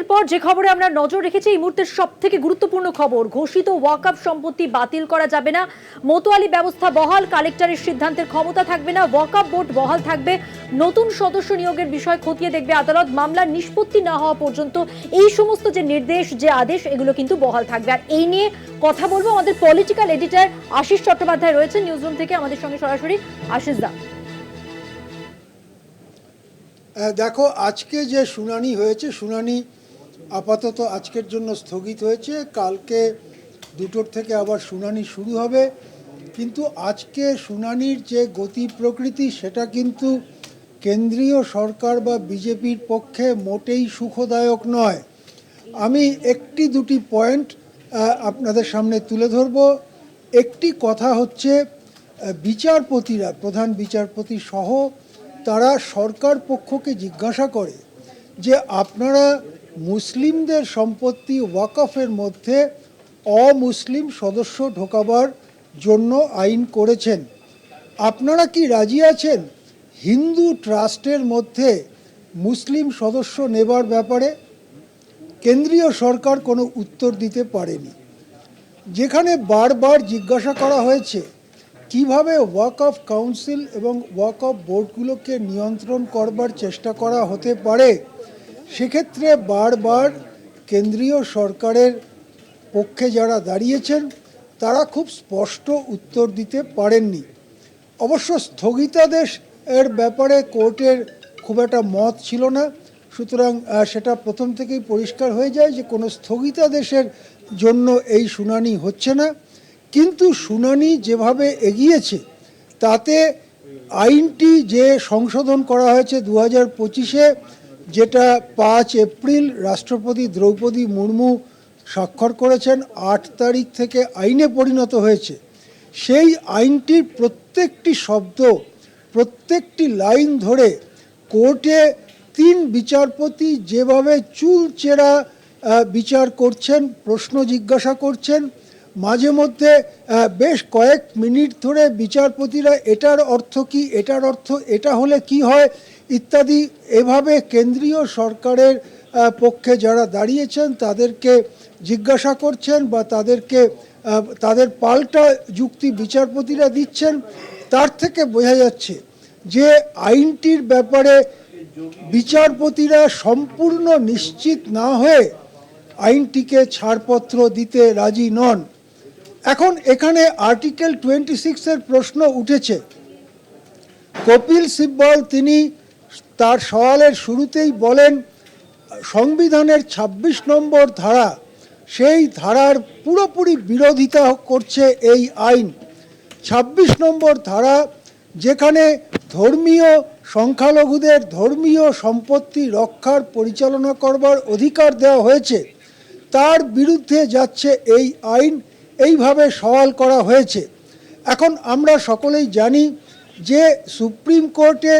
বিরতির পর যে খবরে আমরা নজর রেখেছি, এই মুহূর্তের সব থেকে গুরুত্বপূর্ণ খবর, ঘোষিত ওয়াকআপ সম্পত্তি বাতিল করা যাবে না। মোতোয়ালি ব্যবস্থা বহাল, কালেক্টরের সিদ্ধান্তের ক্ষমতা থাকবে না, ওয়াকআপ বোর্ড বহাল থাকবে, নতুন সদস্য নিয়োগের বিষয় খতিয়ে দেখবে আদালত মামলার নিষ্পত্তি না হওয়া পর্যন্ত এই সমস্ত যে নির্দেশ, যে আদেশ, এগুলো কিন্তু বহাল থাকবে। আর এই নিয়ে কথা বলব আমাদের পলিটিক্যাল এডিটর আশিস চট্টোপাধ্যায় রয়েছেন নিউজরুম থেকে আমাদের সঙ্গে সরাসরি আশিস দা। দেখো, আজকে যে শুনানি হয়েছে, শুনানি আপাতত আজকের জন্য স্থগিত হয়েছে। কালকে দুটোর থেকে আবার শুনানি শুরু হবে। কিন্তু আজকে শুনানির যে গতি প্রকৃতি, সেটা কিন্তু কেন্দ্রীয় সরকার বা বিজেপির পক্ষে মোটেই সুখদায়ক নয়। আমি একটি দুটি পয়েন্ট আপনাদের সামনে তুলে ধরব। একটি কথা হচ্ছে বিচারপতিরা, প্রধান বিচারপতি সহ, তারা সরকার পক্ষকে জিজ্ঞাসা করে যে আপনারা মুসলিমদের সম্পত্তি ওয়াকফের মধ্যে অমুসলিম সদস্য ঢোকাবার জন্য আইন করেছেন। আপনারা কি রাজি আছেন? হিন্দু ট্রাস্টের মধ্যে মুসলিম সদস্য নেবার ব্যাপারে? কেন্দ্রীয় সরকার কোনো উত্তর দিতে পারেনি। যেখানে বারবার জিজ্ঞাসা করা হয়েছে, কীভাবে ওয়াক অফ কাউন্সিল এবং ওয়াক অফ বোর্ডগুলোকে নিয়ন্ত্রণ করবার চেষ্টা করা হতে পারে? সেক্ষেত্রে বারবার কেন্দ্রীয় সরকারের পক্ষে যারা দাঁড়িয়েছেন, তারা খুব স্পষ্ট উত্তর দিতে পারেননি। অবশ্য স্থগিতাদেশ এর ব্যাপারে কোর্টের খুব একটা মত ছিল না। সুতরাং সেটা প্রথম থেকেই পরিষ্কার হয়ে যায় যে কোনো স্থগিতাদেশের জন্য এই শুনানি হচ্ছে না। কিন্তু শুনানি যেভাবে এগিয়েছে, তাতে আইনটি যে সংশোধন করা হয়েছে দু হাজার পঁচিশে যেটা পাঁচ এপ্রিল রাষ্ট্রপতি দ্রৌপদী মুর্মু স্বাক্ষর করেছেন, আট তারিখ থেকে আইনে পরিণত হয়েছে। সেই আইনটির প্রত্যেকটি শব্দ, প্রত্যেকটি লাইন ধরে কোর্টে তিন বিচারপতি যেভাবে চুল চেরা বিচার করছেন, প্রশ্ন জিজ্ঞাসা করছেন, মাঝে মধ্যে বেশ কয়েক মিনিট ধরে বিচারপতিরা এটার অর্থ কি, এটার অর্থ এটা হলে কি হয় ইত্যাদি। এভাবে কেন্দ্রীয় সরকারের পক্ষে যারা দাঁড়িয়েছেন, তাদেরকে জিজ্ঞাসা করছেন বা তাদেরকে তাদের পাল্টা যুক্তি বিচারপতিরা দিচ্ছেন, তার থেকে বোঝা যাচ্ছে যে আইনটির ব্যাপারে বিচারপতিরা সম্পূর্ণ নিশ্চিত না হয়ে আইনটিকে ছাড়পত্র দিতে রাজি নন। এখন এখানে আর্টিকেল টোয়েন্টি সিক্সের প্রশ্ন উঠেছে। কপিল সিব্বল তিনি তার সওয়ালের শুরুতেই বলেন, সংবিধানের ২৬ নম্বর ধারা, সেই ধারার পুরোপুরি বিরোধিতা করছে এই আইন। ২৬ নম্বর ধারা, যেখানে ধর্মীয় সংখ্যালঘুদের ধর্মীয় সম্পত্তি রক্ষার পরিচালনা করবার অধিকার দেওয়া হয়েছে, তার বিরুদ্ধে যাচ্ছে এই আইন। এইভাবে সওয়াল করা হয়েছে। এখন আমরা সকলেই জানি যে সুপ্রিম কোর্টে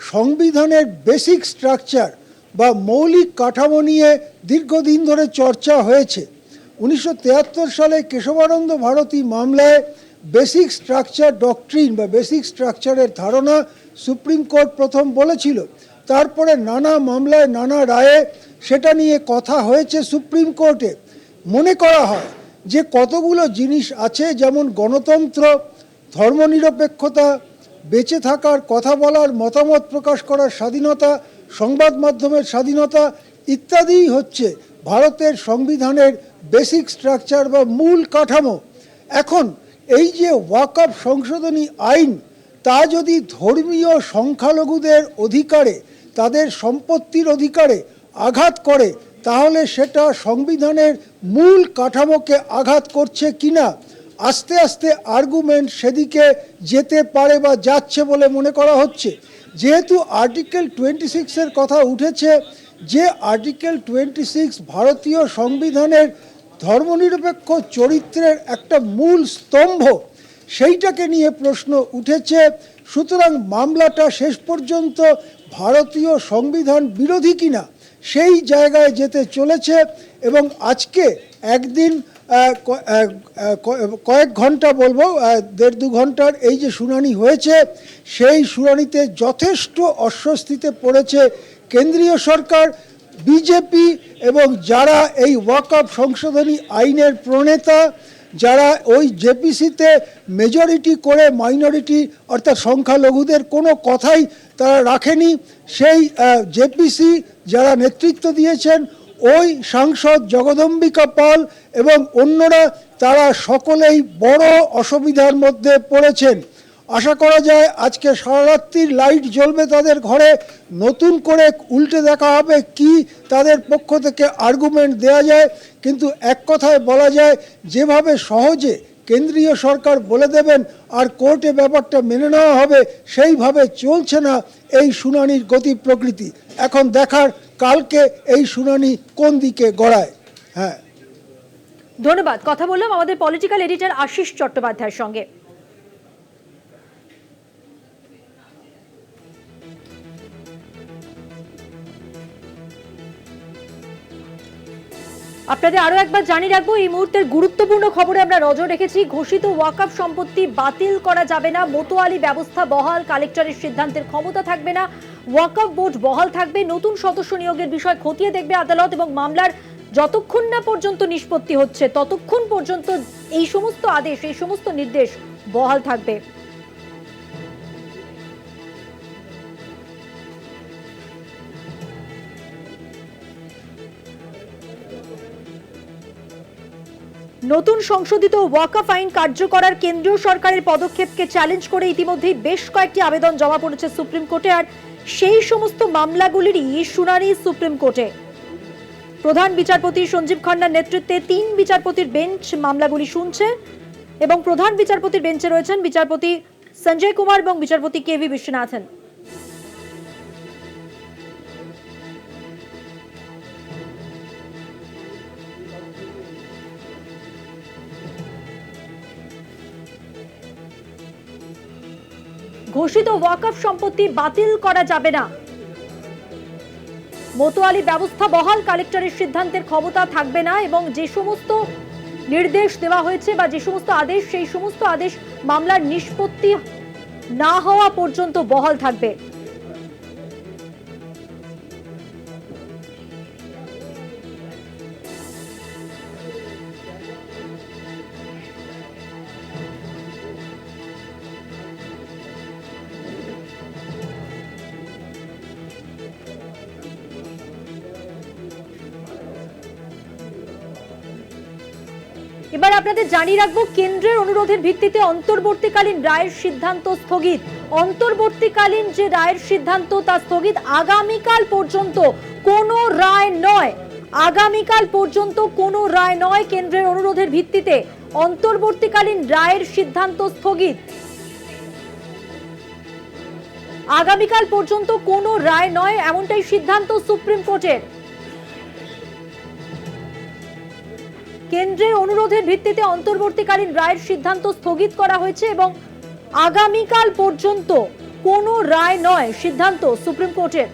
সংবিধানের বেসিক স্ট্রাকচার বা মৌলিক কাঠামো নিয়ে দীর্ঘদিন ধরে চর্চা হয়েছে। উনিশশো সালে কেশবানন্দ ভারতী মামলায় বেসিক স্ট্রাকচার ডকট্রিন বা বেসিক স্ট্রাকচারের ধারণা সুপ্রিম কোর্ট প্রথম বলেছিল। তারপরে নানা মামলায় নানা রায়ে সেটা নিয়ে কথা হয়েছে সুপ্রিম কোর্টে। মনে করা হয় যে কতগুলো জিনিস আছে যেমন গণতন্ত্র, ধর্মনিরপেক্ষতা বেঁচে থাকার কথা বলার মতামত প্রকাশ করার স্বাধীনতা, সংবাদ মাধ্যমের স্বাধীনতা ইত্যাদিই হচ্ছে ভারতের সংবিধানের বেসিক স্ট্রাকচার বা মূল কাঠামো। এখন এই যে ওয়াকআপ সংশোধনী আইন, তা যদি ধর্মীয় সংখ্যালঘুদের অধিকারে, তাদের সম্পত্তির অধিকারে আঘাত করে, তাহলে সেটা সংবিধানের মূল কাঠামোকে আঘাত করছে কিনা? আস্তে আস্তে আর্গুমেন্ট সেদিকে যেতে পারে বা যাচ্ছে বলে মনে করা হচ্ছে। যেহেতু আর্টিকেল টোয়েন্টি সিক্সের কথা উঠেছে, যে আর্টিকেল টোয়েন্টি সিক্স ভারতীয় সংবিধানের ধর্মনিরপেক্ষ চরিত্রের একটা মূল স্তম্ভ, সেইটাকে নিয়ে প্রশ্ন উঠেছে। সুতরাং মামলাটা শেষ পর্যন্ত ভারতীয় সংবিধান বিরোধী কিনা, সেই জায়গায় যেতে চলেছে এবং আজকে একদিন কয়েক ঘণ্টা বলব দেড় দু ঘণ্টার এই যে শুনানি হয়েছে, সেই শুনানিতে যথেষ্ট অস্বস্তিতে পড়েছে কেন্দ্রীয় সরকার, বিজেপি এবং যারা এই ওয়াকআপ সংশোধনী আইনের প্রণেতা, যারা ওই জেপিসিতে মেজরিটি করে মাইনরিটি অর্থাৎ সংখ্যালঘুদের কোনো কথাই তারা রাখেনি, সেই জেপিসি যারা নেতৃত্ব দিয়েছেন ওই সাংসদ জগদম্বিকা পাল এবং অন্যরা, তারা সকলেই বড় অসুবিধার মধ্যে পড়েছেন। আশা করা যায় আজকে সারারাত্রির লাইট জ্বলবে তাদের ঘরে, নতুন করে উল্টে দেখা হবে কি তাদের পক্ষ থেকে আর্গুমেন্ট দেয়া যায়। কিন্তু এক কথায় বলা যায়, যেভাবে সহজে কেন্দ্রীয় সরকার বলে দেবেন আর কোর্টে ব্যাপারটা মেনে নেওয়া হবে, সেইভাবে চলছে না এই শুনানির গতি প্রকৃতি। এখন দেখার কালকে এই শুনানি কোন দিকে গড়ায়? হ্যাঁ। ধন্যবাদ। কথা বললাম আমাদের পলিটিক্যাল এডিটর আশিস চট্টোপাধ্যায়ের সঙ্গে। আপনাদের আরও একবার জানিয়ে রাখব, এই মুহূর্তের গুরুত্বপূর্ণ খবরে আমরা নজর রেখেছি। ঘোষিত ওয়াকআপ সম্পত্তি বাতিল করা যাবে না, মোতোয়ালি ব্যবস্থা বহাল, কালেক্টরের সিদ্ধান্তের ক্ষমতা থাকবে না। ওয়াকআপ বোর্ড বহাল থাকবে। নতুন সদস্য নিয়োগের বিষয় খতিয়ে দেখবে আদালত এবং মামলার যতক্ষণ না পর্যন্ত নিষ্পত্তি হচ্ছে, ততক্ষণ পর্যন্ত এই সমস্ত আদেশ, এই সমস্ত নির্দেশ বহাল থাকবে। নতুন সংশোধিত ওয়াকফ আইন কার্য করার কেন্দ্রীয় সরকারের পদক্ষেপকে চ্যালেঞ্জ করে ইতিমধ্যেই বেশ কয়েকটি আবেদন জমা পড়েছে সুপ্রিম কোর্টে, আর সেই সমস্ত মামলাগুলিরই শুনানি সুপ্রিম কোর্টে। প্রধান বিচারপতি সঞ্জীব খান্নার নেতৃত্বে তিন বিচারপতির বেঞ্চ মামলাগুলি শুনছে এবং প্রধান বিচারপতির বেঞ্চে রয়েছেন বিচারপতি সঞ্জয় কুমার এবং বিচারপতি কে ভি বিশ্বনাথন। ঘোষিত ওয়াকফ সম্পত্তি বাতিল করা যাবে না। মতোয়ালি ব্যবস্থা বহাল কালেক্টরের সিদ্ধান্তের ক্ষমতা থাকবে না এবং যে সমস্ত নির্দেশ দেওয়া হয়েছে বা যে সমস্ত আদেশ, সেই সমস্ত আদেশ মামলার নিষ্পত্তি না হওয়া পর্যন্ত বহাল থাকবে। এবার আপনাদের জানিয়ে রাখব, কেন্দ্রের অনুরোধের ভিত্তিতে অন্তর্বর্তীকালীন রায়ের সিদ্ধান্ত স্থগিত। অন্তর্বর্তীকালীন যে রায়ের সিদ্ধান্ত তা স্থগিত, আগামীকাল পর্যন্ত কোনো রায় নয়। আগামীকাল পর্যন্ত কোনো রায় নয় কেন্দ্রের অনুরোধের ভিত্তিতে অন্তর্বর্তীকালীন রায়ের সিদ্ধান্ত স্থগিত। আগামীকাল পর্যন্ত কোনো রায় নয়, এমনটাই সিদ্ধান্ত সুপ্রিম কোর্টের। কেন্দ্রের অনুরোধের ভিত্তিতে অন্তর্বর্তীকালীন রায়ের সিদ্ধান্ত স্থগিত করা হয়েছে এবং আগামীকাল পর্যন্ত কোনো রায় নয় সিদ্ধান্ত সুপ্রিম কোর্টের।